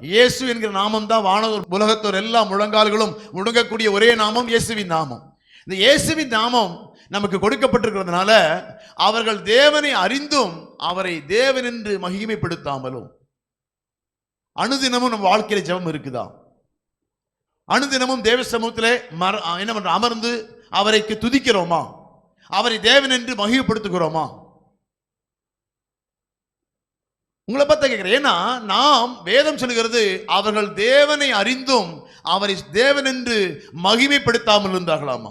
இயேசு என்கிற நாமம் தான் வானவர் உலகத்தோர் எல்லா முழங்கால்களும் முழங்கக்கூடிய ஒரே நாமம் இயேசுவின் நாமம். இந்த இயேசுவின் நாமம் நமக்கு கொடுக்கப்பட்டிருக்கிறதுனால அவர்கள் தேவனை அறிந்தும் அவரை தேவன் என்று மகிமைப்படுத்தாமலும் அனுதினமும் நம் வாழ்க்கையில ஜெபம் இருக்குதா? அனுதினமும் தேவ சமூகத்திலே மர என்ன பண்ற அமர்ந்து அவரைக்கு துதிக்கிறோமா? அவரை தேவன் என்று மகிமைப்படுத்துகிறோமா? உங்களை பார்த்து கேட்குறேன் ஏன்னா நாம் வேதம் சொல்கிறது அவர்கள் தேவனை அறிந்தும் அவரை தேவன் என்று மகிமைப்படுத்தாமல் இருந்தார்களாமா?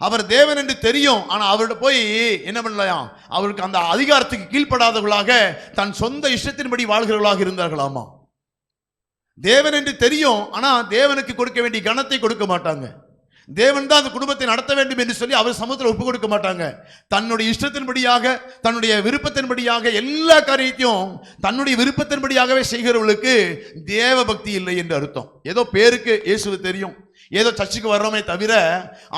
அவர் தேவன் என்று தெரியும் ஆனால் அவர்கிட்ட போய் என்ன பண்ணலையாம் அவருக்கு அந்த அதிகாரத்துக்கு கீழ்ப்படாதவர்களாக தன் சொந்த இஷ்டத்தின்படி வாழ்கிறவர்களாக இருந்தார்களாமா? தேவன் என்று தெரியும் ஆனால் தேவனுக்கு கொடுக்க வேண்டிய கணத்தை கொடுக்க மாட்டாங்க. தேவன் தான் அந்த குடும்பத்தை நடத்த வேண்டும் என்று சொல்லி அவர் சமூகத்தில் ஒப்பு கொடுக்க மாட்டாங்க. தன்னுடைய இஷ்டத்தின்படியாக தன்னுடைய விருப்பத்தின்படியாக எல்லா காரியத்தையும் தன்னுடைய விருப்பத்தின்படியாகவே செய்கிறவர்களுக்கு தேவ பக்தி இல்லை என்று அர்த்தம். ஏதோ பேருக்கு இயேசுவு தெரியும். ஏதோ சர்ச்சுக்கு வர்றோமே தவிர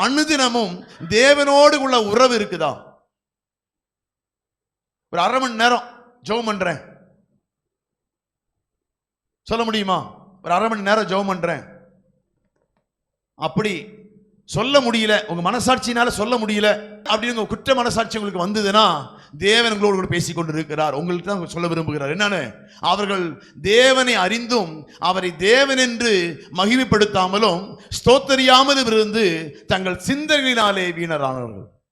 அனுதினமும் தேவனோடு உள்ள உறவு இருக்குதா? ஒரு அரை மணி நேரம் ஜெபம் பண்றேன். சொல்ல முடியுமா? ஒரு அரை மணி நேரம் ஜெபம் பண்றேன். அப்படி சொல்ல முடியல உங்க மனசாட்சியினால சொல்ல முடியல அப்படின்னு குற்ற மனசாட்சி உங்களுக்கு வந்ததுன்னா தேவன் உங்களோடு கூட பேசிக் உங்கள்கிட்ட உங்களுக்கு தான் சொல்ல விரும்புகிறார். என்னன்னு? அவர்கள் தேவனை அறிந்தும் அவரை தேவன் என்று மகிமைப்படுத்தாமலும் ஸ்தோத்தரியாமலும் இருந்து தங்கள் சிந்தனையினாலே வீணரானவர்கள்.